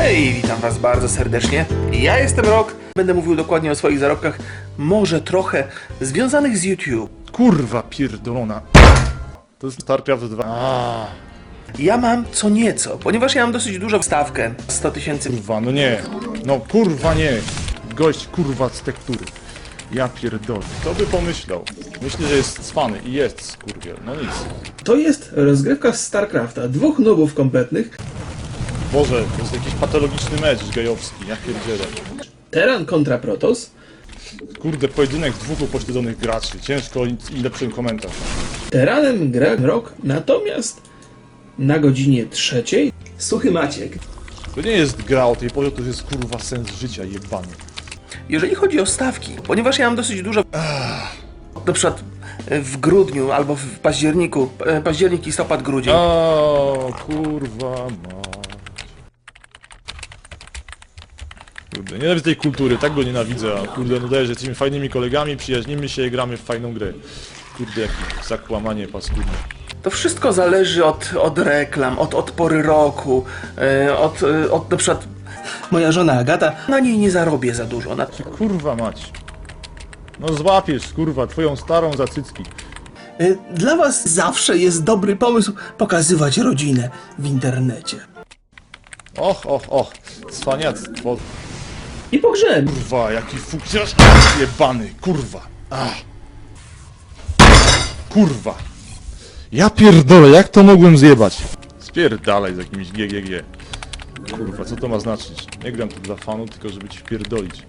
Hej, witam was bardzo serdecznie. Ja jestem Rok. Będę mówił dokładnie o swoich zarobkach, może trochę związanych z YouTube. Kurwa pierdolona. To jest StarCraft 2. A, Ja mam co nieco, ponieważ ja mam dosyć dużą stawkę 100 tysięcy. kurwa, no nie. No kurwa nie. Gość kurwa z tektury. Ja pierdolę. Kto by pomyślał? Myślę, że jest cwany i jest skurwiel. No nic. To jest rozgrywka z StarCrafta. Dwóch nubów kompletnych. Boże, to jest jakiś patologiczny mecz gejowski. Ja pierdzielę. Teran kontra Protoss. Kurde, pojedynek dwóch upośledzonych graczy. Ciężko i i lepszy komentarz. Teranem gra rok, natomiast na godzinie trzeciej Suchy Maciek. To nie jest gra o tej porze, to jest kurwa sens życia jebany. Jeżeli chodzi o stawki, ponieważ ja mam dosyć dużo. Na przykład w grudniu albo w październiku, e, październik, listopad, grudzień. O, kurwa mać. Kurde, nienawidzę tej kultury, tak go nienawidzę, a kurde, no daje, że jesteśmy fajnymi kolegami, przyjaźnimy się i gramy w fajną grę. Kurde, jakie zakłamanie paskudne. To wszystko zależy od, od reklam, od, od pory roku, e, od, e, od na przykład. Moja żona Agata, na niej nie zarobię za dużo. Na, Kurwa mać. No złapiesz, kurwa, twoją starą za cycki. Y, Dla was zawsze jest dobry pomysł pokazywać rodzinę w internecie. Och, och, och, cwaniactwo. I pogrzeb. Kurwa, jaki funkcjonariusz jebany, kurwa. Ach. Kurwa. Ja pierdolę, jak to mogłem zjebać? Spierdalaj z jakimś GGG. Kurwa, co to ma znaczyć? Nie gram tu dla fanów, tylko żeby ci wpierdolić.